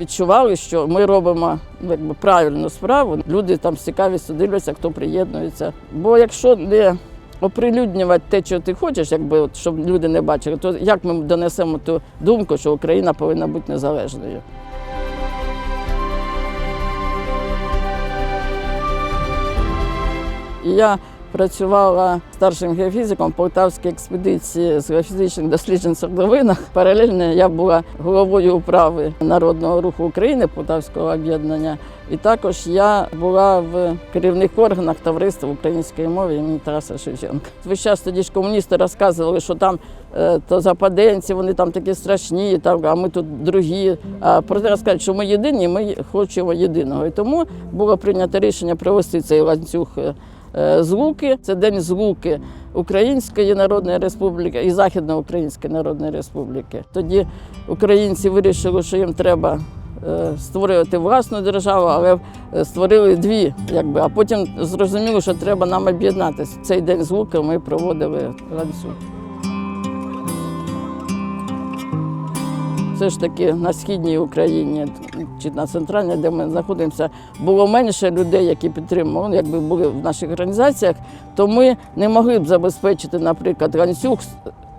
відчували, що ми робимо ну, якби, правильну справу. Люди там з цікавістю дивляться, хто приєднується. Бо якщо не оприлюднювати те, що ти хочеш, якби от, щоб люди не бачили, то як ми донесемо ту думку, що Україна повинна бути незалежною? Я працювала старшим геофізиком в Полтавській експедиції з геофізичних досліджень в свердловинах. Паралельно я була головою управи народного руху України Полтавського об'єднання. І також я була в керівних органах товариства української мови імені Тараса Шевченка. Весь час тоді ж комуністи розказували, що там е, то западенці, вони там такі страшні, там, а ми тут другі. А проте розказують, що ми єдині, ми хочемо єдиного. І тому було прийнято рішення провести цей ланцюг. Е, Злуки це день злуки Української Народної Республіки і Західноукраїнської Народної Республіки. Тоді українці вирішили, що їм треба е, створювати власну державу, але е, створили дві, якби, а потім зрозуміли, що треба нам об'єднатися. Цей день злуки ми проводили ланцюг. Все ж таки на східній Україні чи на центральній, де ми знаходимося, було менше людей, які підтримували. Ну, Якби були в наших організаціях, то ми не могли б забезпечити, наприклад, ланцюг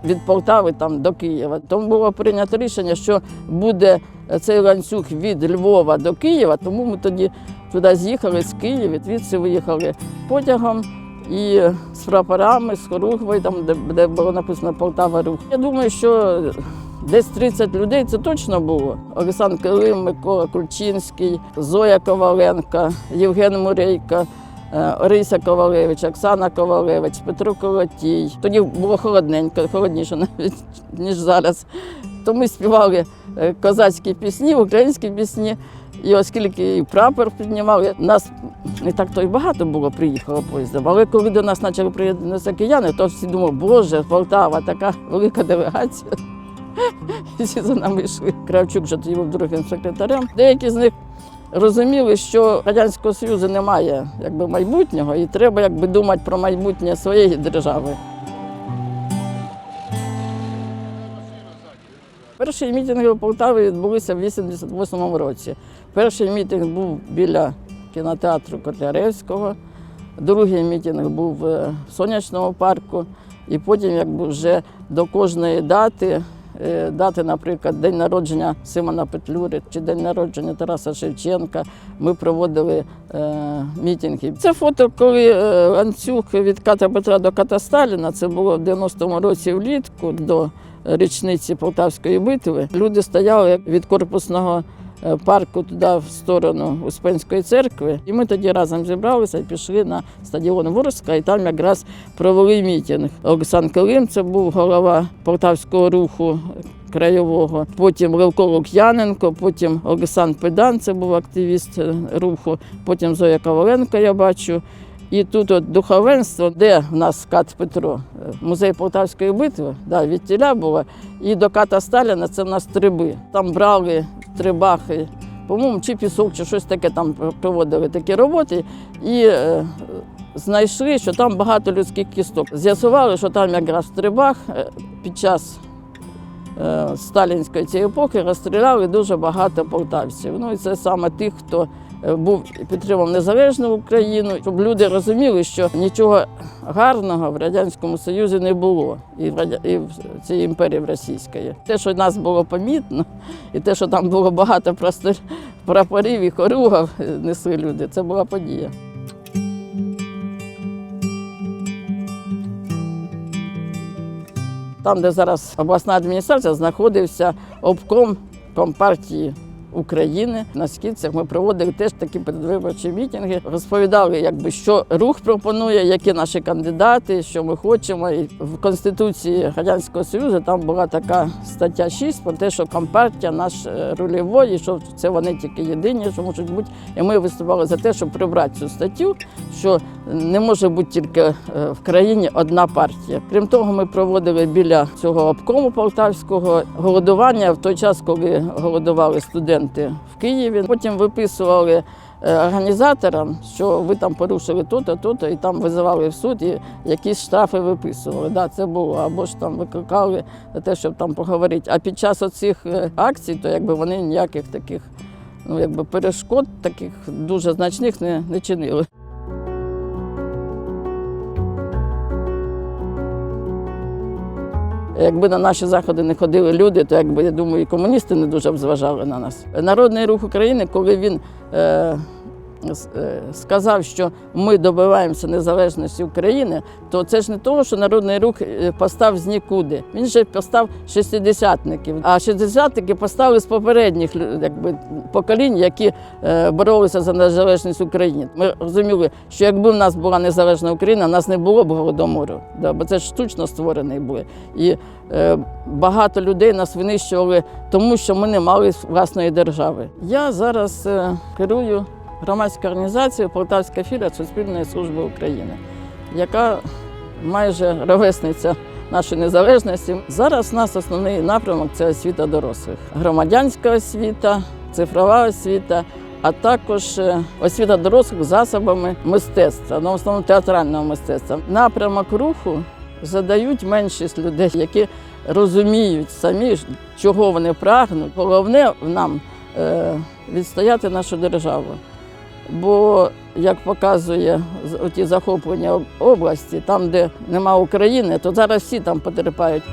від Полтави там до Києва. Тому було прийнято рішення, що буде цей ланцюг від Львова до Києва. Тому ми тоді туди з'їхали з Києва, звідси виїхали потягом. І з прапорами, з хоругвою, там де, де було написано Полтава рух. Я думаю, що Десь 30 людей це точно було. Олександр Килим, Микола Кульчинський, Зоя Коваленко, Євген Мурейко, е, Орися Ковалевич, Оксана Ковалевич, Петро Колотій. Тоді було холодненько, холодніше навіть ніж зараз. То ми співали е, козацькі пісні, українські пісні. І оскільки і прапор піднімали, нас не так то й багато було приїхало поїздів. Але коли до нас почали приєднатися кияни, то всі думали, боже, Полтава, така велика делегація. Всі за нами йшли. Кравчук вже тоді був другим секретарем. Деякі з них розуміли, що Радянського Союзу немає якби, майбутнього, і треба якби, думати про майбутнє своєї держави. Перші мітинги у Полтаві відбулися в 88-му році. Перший мітинг був біля кінотеатру Котляревського, другий мітинг був е, в Сонячному парку, і потім якби, вже до кожної дати, дати, наприклад, день народження Симона Петлюри чи день народження Тараса Шевченка, ми проводили е, мітинги. Це фото, коли е, ланцюг від ката Петра до ката Сталіна, це було в 90-му році влітку до річниці Полтавської битви. Люди стояли від корпусного е, парку туди в сторону Успенської церкви. І ми тоді разом зібралися і пішли на стадіон Ворська, і там якраз провели мітинг. Олександр Килим, це був голова полтавського руху. Краєвого, потім Левко Лук'яненко, потім Олександр Педан, це був активіст е, руху, потім Зоя Коваленко, я бачу. І тут от духовенство, де в нас кат Петро, Е, музей Полтавської битви, да, від тіля і до ката Сталіна це в нас триби. Там брали трибахи, по-моєму, чи пісок, чи щось таке там проводили такі роботи. І е, знайшли, що там багато людських кісток. З'ясували, що там якраз в трибах е, під час е, сталінської цієї епохи розстріляли дуже багато полтавців. Ну і це саме тих, хто був і підтримав незалежну Україну, щоб люди розуміли, що нічого гарного в радянському Союзі не було і в радя- і в цій імперії російської. Те, що нас було помітно, і те, що там було багато просто прапорів і хоругав е, несли люди, це була подія. Там, де зараз обласна адміністрація, знаходився обком компартії України. На скідцях ми проводили теж такі передвиборчі мітинги. Розповідали, якби що рух пропонує, які наші кандидати, що ми хочемо. І в Конституції Радянського Союзу там була така стаття 6 про те, що компартія наш е, рульовий, і що це вони тільки єдині, що можуть бути. І ми виступали за те, щоб прибрати цю статтю, що не може бути тільки е, в країні одна партія. Крім того, ми проводили біля цього обкому полтавського голодування в той час, коли голодували студенти в Києві. Потім виписували е, організаторам, що ви там порушили то-то, то-то, і там визивали в суд і якісь штрафи виписували. Да, це було. Або ж там викликали за те, щоб там поговорити. А під час оцих е, акцій, то якби вони ніяких таких ну, якби перешкод таких дуже значних не, не чинили. Якби на наші заходи не ходили люди, то якби я думаю, і комуністи не дуже б зважали на нас. Народний рух України, коли він е, сказав, що ми добиваємося незалежності України, то це ж не того, що народний рух е, постав з нікуди. Він же постав шестидесятників. А шестидесятники постали з попередніх якби, поколінь, які е, боролися за незалежність України. Ми розуміли, що якби в нас була незалежна Україна, нас не було б голодомору, бо це ж штучно створений були. І е, багато людей нас винищували, тому що ми не мали власної держави. Я зараз е, керую громадською організацією Полтавська філія Суспільної служби України, яка майже ровесниця нашої незалежності. Зараз у нас основний напрямок це освіта дорослих, громадянська освіта, цифрова освіта. А також е, освіта дорослих засобами мистецтва, ну, в основному театрального мистецтва. Напрямок руху задають меншість людей, які розуміють самі, чого вони прагнуть. Головне нам е, відстояти нашу державу. Бо, як показує ті захоплення області, там, де нема України, то зараз всі там потерпають.